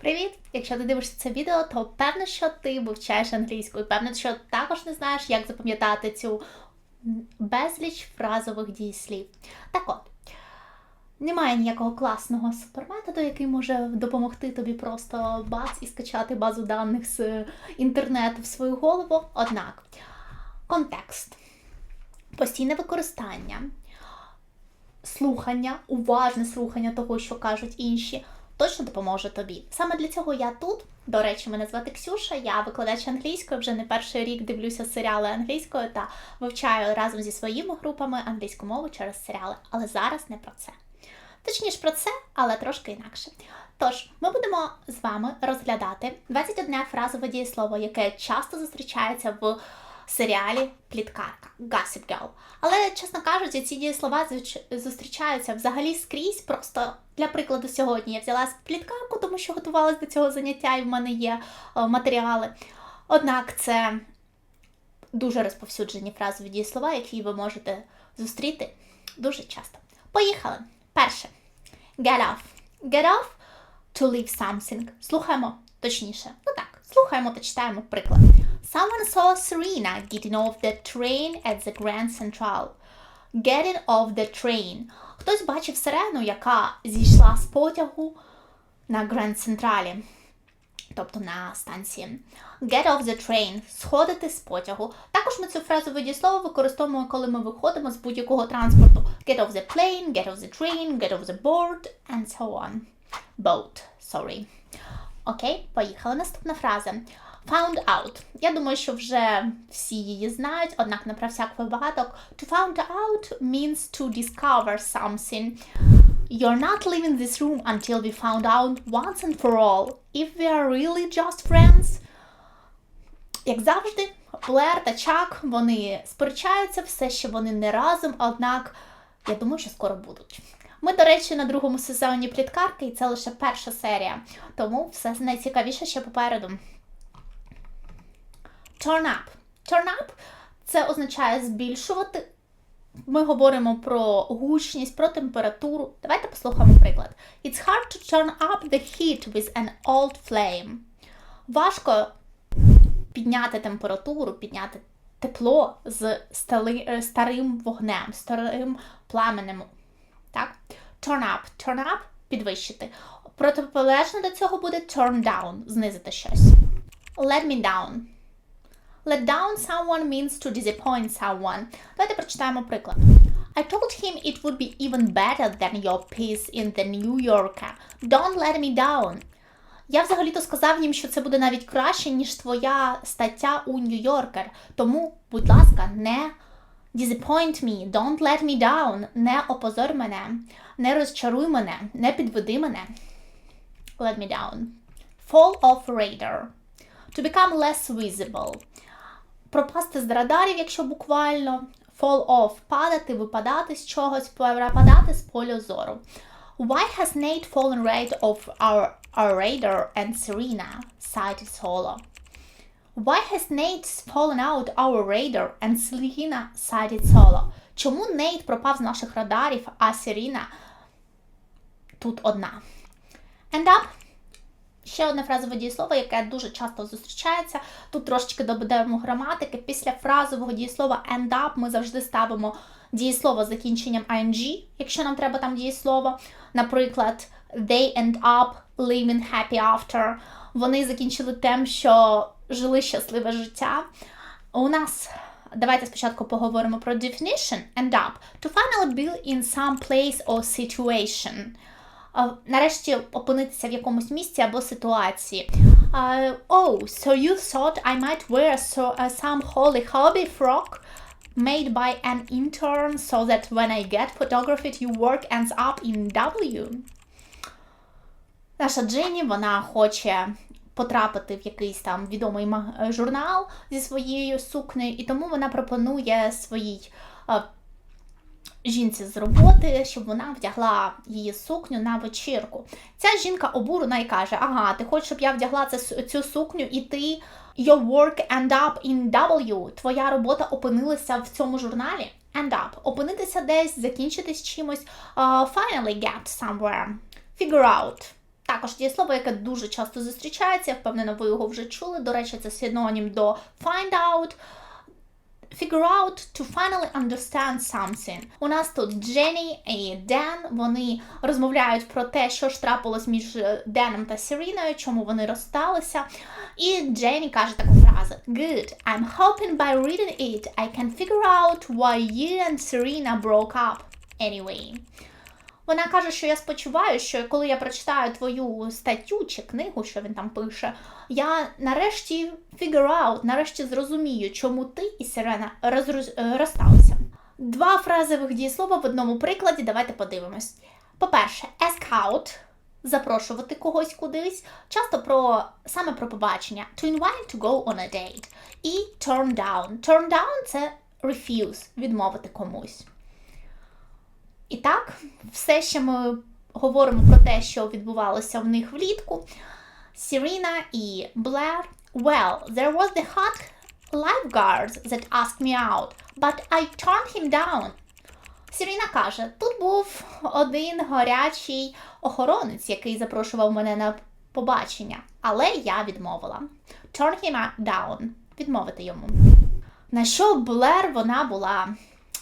Привіт! Якщо ти дивишся це відео, то певно, що ти вивчаєш англійську, і певно, що також не знаєш, як запам'ятати цю безліч фразових дієслів. Так от, немає ніякого класного суперметоду, який може допомогти тобі просто бац і скачати базу даних з інтернету в свою голову. Однак, контекст, постійне використання, слухання, уважне слухання того, що кажуть інші, точно допоможе тобі. Саме для цього я тут. До речі, мене звати Ксюша, я викладач англійської, вже не перший рік дивлюся серіали англійською та вивчаю разом зі своїми групами англійську мову через серіали. Але зараз не про це. Точніше про це, але трошки інакше. Тож, ми будемо з вами розглядати 21 фразове дієслово, яке часто зустрічається в серіалі Пліткарка Gossip Girl. Але, чесно кажучи, ці дієслова зустрічаються взагалі скрізь. Просто для прикладу, сьогодні я взяла пліткарку, тому що готувалася до цього заняття, і в мене є е, матеріали. Однак це дуже розповсюджені фразові дієслова, які ви можете зустріти дуже часто. Поїхали! Перше. Get off. Get off to leave something. Слухаємо точніше. Ну так, слухаємо та читаємо приклад. Someone saw Serena getting off the train at the Grand Central. Getting off the train. Хтось бачив сирену, яка зійшла з потягу на Grand Централі, тобто на станції. Get off the train сходити з потягу. Також ми цю фразове дієслово використовуємо, коли ми виходимо з будь-якого транспорту. Get off the plane, get off the train, get off the board, and so on. Boat, sorry. Окей, поїхали. Наступна фраза. Found out. Я думаю, що вже всі її знають, однак на про всяк випадок. To found out means to discover something. You're not leaving this room until we found out once and for all if we are really just friends. Як завжди, Блер та Чак вони сперечаються, все ще вони не разом, однак я думаю, що скоро будуть. Ми, до речі, на другому сезоні пліткарки, і це лише перша серія, тому все найцікавіше ще попереду. Turn up. Turn up це означає збільшувати. Ми говоримо про гучність, про температуру. Давайте послухаємо приклад. It's hard to turn up the heat with an old flame. Важко підняти температуру, підняти тепло з е, старим вогнем, старим пламенем. Так? Turn up. Turn up підвищити. Протиполежно до цього буде turn down, знизити щось. Let me down. Let down someone means to disappoint someone. Давайте прочитаємо приклад. I told him it would be even better than your piece in the New Yorker. Don't let me down. Я взагалі-то сказав їм, що це буде навіть краще, ніж твоя стаття у New Yorker. Тому, будь ласка, не disappoint me, don't let me down, не опозорь мене, не розчаруй мене, не підведи мене. Let me down. Fall off radar. To become less visible. Пропасти з радарів, якщо буквально. Fall off – падати, випадати з чогось, перепадати з поля зору. Why has Nate fallen right off our, our radar and Serena? sighed Solo. Why has Nate fallen out our radar and Serena sighed Solo? Чому Нейт пропав з наших радарів, а Серіна тут одна? End up Ще одне фразове дієслово, яке дуже часто зустрічається. Тут трошечки добудемо граматики. Після фразового дієслова end up ми завжди ставимо дієслово з закінченням ing, якщо нам треба там дієслово. Наприклад, they end up living happy after. Вони закінчили тим, що жили щасливе життя. У нас давайте спочатку поговоримо про definition end up. To finally be in some place or situation. Нарешті опинитися в якомусь місці або ситуації. Uh, oh, so you thought I might wear so, uh, some holy hobby frock made by an intern so that when I get photographed your work ends up in W? Наша Дженні, вона хоче потрапити в якийсь там відомий журнал зі своєю сукнею, і тому вона пропонує своїй жінці з роботи, щоб вона вдягла її сукню на вечірку. Ця жінка обурена і каже: Ага, ти хочеш, щоб я вдягла це, цю сукню, і ти your work end up in W. Твоя робота опинилася в цьому журналі. End up. Опинитися десь, закінчитись чимось. Uh, finally get somewhere. Figure out. Також дієслово, яке дуже часто зустрічається, я впевнена, ви його вже чули. До речі, це синонім до find out. Figure out to finally understand something. У нас тут Дженні і Ден. Вони розмовляють про те, що ж трапилось між е, Деном та Сіріною, чому вони розсталися. І Дженні каже таку фразу: Good. I'm hoping by reading it I can figure out why you and Serena broke up anyway. Вона каже, що я спочиваю, що коли я прочитаю твою статтю чи книгу, що він там пише, я нарешті figure out, нарешті зрозумію, чому ти і Сирена е, розсталися. Два фразових дієслова в одному прикладі. Давайте подивимось. По-перше, ask out – запрошувати когось кудись, часто про саме про побачення. To invite to go on a date. І turn down. Turn down – це refuse, відмовити комусь. І так, все ще ми говоримо про те, що відбувалося в них влітку. Сіріна і Блер. Well, there was the hot lifeguard that asked me out, but I turned him down. Сіріна каже: тут був один гарячий охоронець, який запрошував мене на побачення, але я відмовила. Turn him down. Відмовити йому. На що Блер вона була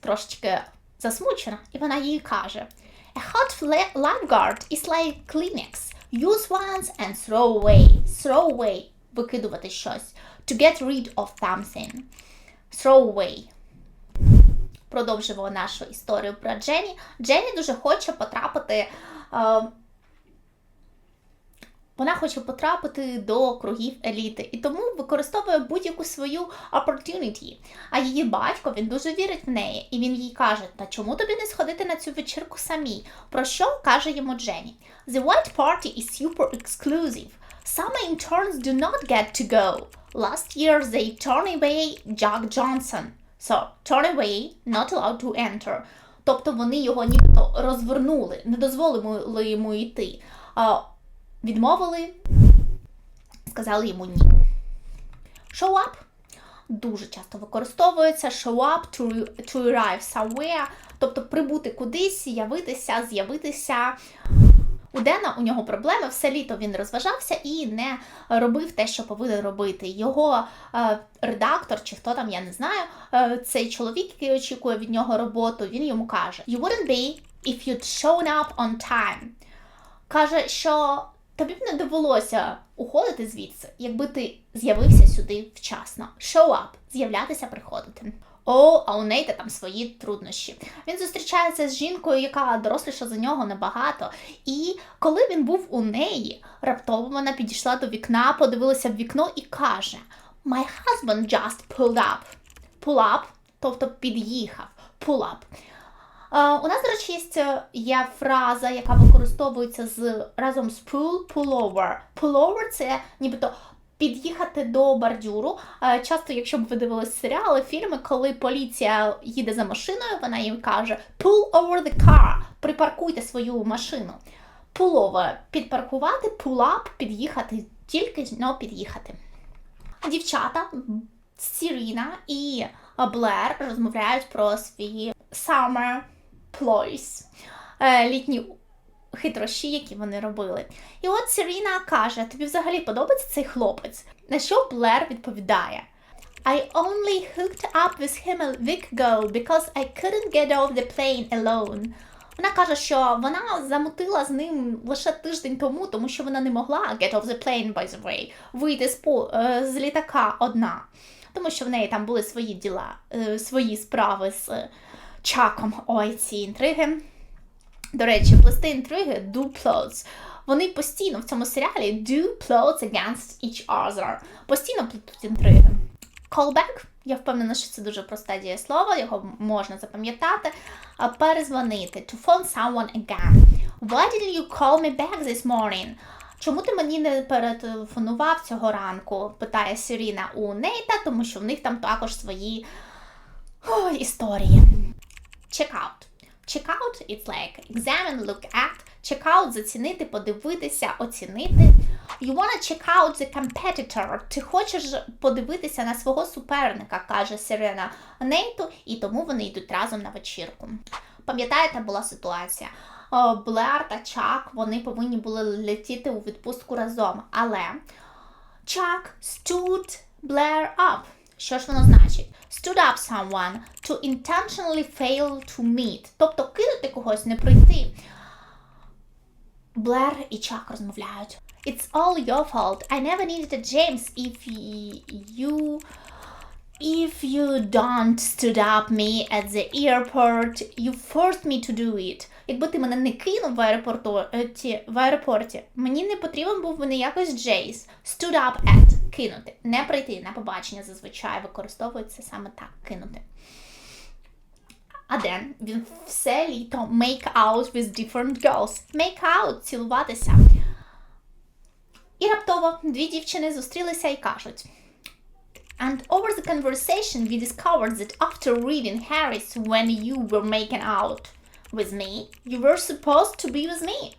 трошечки засмучена, і вона їй каже: A hot lifeguard is like Kleenex. Use once and throw away. Throw away. Викидувати щось. To get rid of something. Throw away. Продовжимо нашу історію про Дженні. Дженні дуже хоче потрапити. Вона хоче потрапити до кругів еліти і тому використовує будь-яку свою opportunity. А її батько він дуже вірить в неї, і він їй каже: Та чому тобі не сходити на цю вечірку самій? Про що каже йому Дженні? The white party is super exclusive. Some interns do not get to go. Last year they turned away Jack Johnson. So, turn away, not allowed to enter. Тобто вони його нібито розвернули, не дозволили йому йти. Відмовили, сказали йому ні. Show up дуже часто використовується. Show up to, to arrive somewhere, тобто прибути кудись, явитися, з'явитися. У Дена у нього проблеми, все літо він розважався і не робив те, що повинен робити. Його е, редактор, чи хто там, я не знаю, е, цей чоловік, який очікує від нього роботу, він йому каже: You wouldn't be if you'd shown up on time. Каже, що тобі б не довелося уходити звідси, якби ти з'явився сюди вчасно. Show up – з'являтися, приходити. О, а у Нейта там свої труднощі. Він зустрічається з жінкою, яка доросліша за нього набагато. І коли він був у неї, раптово вона підійшла до вікна, подивилася в вікно і каже: My husband just pulled up. Pull up, тобто під'їхав. Pull up. Е, у нас, до речі, є, є фраза, яка використовується з разом з pull, pullover. Pullover – це нібито під'їхати до бордюру. Е, Часто, якщо б ви дивились серіали, фільми, коли поліція їде за машиною, вона їм каже pull over the car, припаркуйте свою машину. Pull підпаркувати, pull up – під'їхати, тільки но під'їхати. Дівчата Сіріна і Блер розмовляють про свої summer ploys, е, літні хитрощі, які вони робили. І от Сіріна каже: тобі взагалі подобається цей хлопець? На що Блер відповідає? I only hooked up with him a week ago because I couldn't get off the plane alone. Вона каже, що вона замутила з ним лише тиждень тому, тому що вона не могла get off the plane, by the way, вийти з, по, е, з літака одна. Тому що в неї там були свої діла, е, свої справи з Чаком. Ой, ці інтриги. До речі, плести інтриги do plots. Вони постійно в цьому серіалі do plots against each other. Постійно плетуть інтриги. Callback. Я впевнена, що це дуже просте дієслово, його можна запам'ятати. Перезвонити. To phone someone again. Why didn't you call me back this morning? Чому ти мені не перетелефонував цього ранку? питає Сіріна у Нейта, тому що в них там також свої о, історії. Check out. Check out it's like examine, look at. Check out – зацінити, подивитися, оцінити. You wanna check out the competitor. Ти хочеш подивитися на свого суперника, каже Сирена Нейту, і тому вони йдуть разом на вечірку. Пам'ятаєте, була ситуація. Блер та Чак вони повинні були летіти у відпустку разом. Але Chuck stood Blair up. Що ж воно значить? Stood up someone to intentionally fail to meet. Тобто кинути когось, не прийти. Блер і Чак розмовляють. It's all your fault. I never needed a James if you if you don't stood up me at the airport. You forced me to do it. Якби ти мене не кинув в аеропорту е, в аеропорті, мені не потрібен був би ніякось Джейс. Stood up at кинути. Не прийти на побачення зазвичай використовується саме так кинути. А Ден, він все літо make out with different girls. Make out – цілуватися. І раптово дві дівчини зустрілися і кажуть. And over the conversation, we discovered that after reading Harris when you were making out with me, you were supposed to be with me.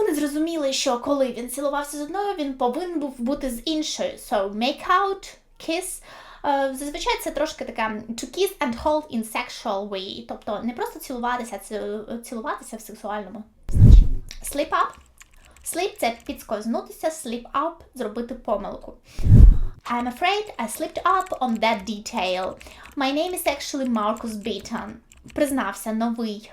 Вони зрозуміли, що коли він цілувався з одною, він повинен був бути з іншою. So make out, kiss. е, Зазвичай це трошки така to kiss and hold in sexual way. Тобто не просто цілуватися, це цілуватися в сексуальному значенні. Slip up. Slip – це підскользнутися, slip up – зробити помилку. I'm afraid I slipped up on that detail. My name is actually Marcus Beaton. Признався новий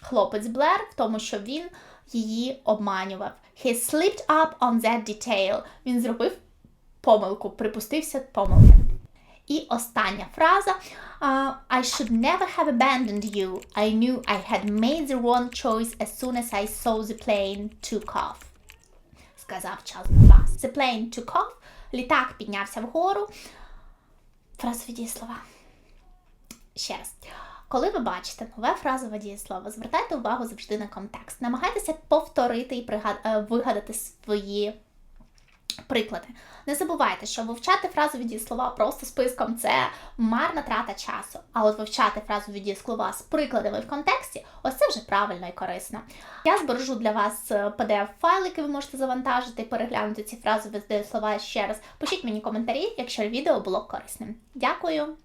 хлопець Блер в тому, що він її обманював. He slipped up on that detail. Він зробив помилку, припустився помилки. І остання фраза. Uh, I should never have abandoned you. I knew I had made the wrong choice as soon as I saw the plane took off. Сказав Чарльз Бас. The plane took off. Літак піднявся вгору. Фразові дієслова. Ще раз. Коли ви бачите нове фразове дієслово, звертайте увагу завжди на контекст. Намагайтеся повторити і пригад... е, вигадати свої приклади. Не забувайте, що вивчати фразові дієслова просто списком це марна трата часу. А от вивчати фразові дієслова з прикладами в контексті, ось це вже правильно і корисно. Я збережу для вас PDF-файл, який ви можете завантажити, переглянути ці фразові дієслова ще раз. Пишіть мені коментарі, якщо відео було корисним. Дякую!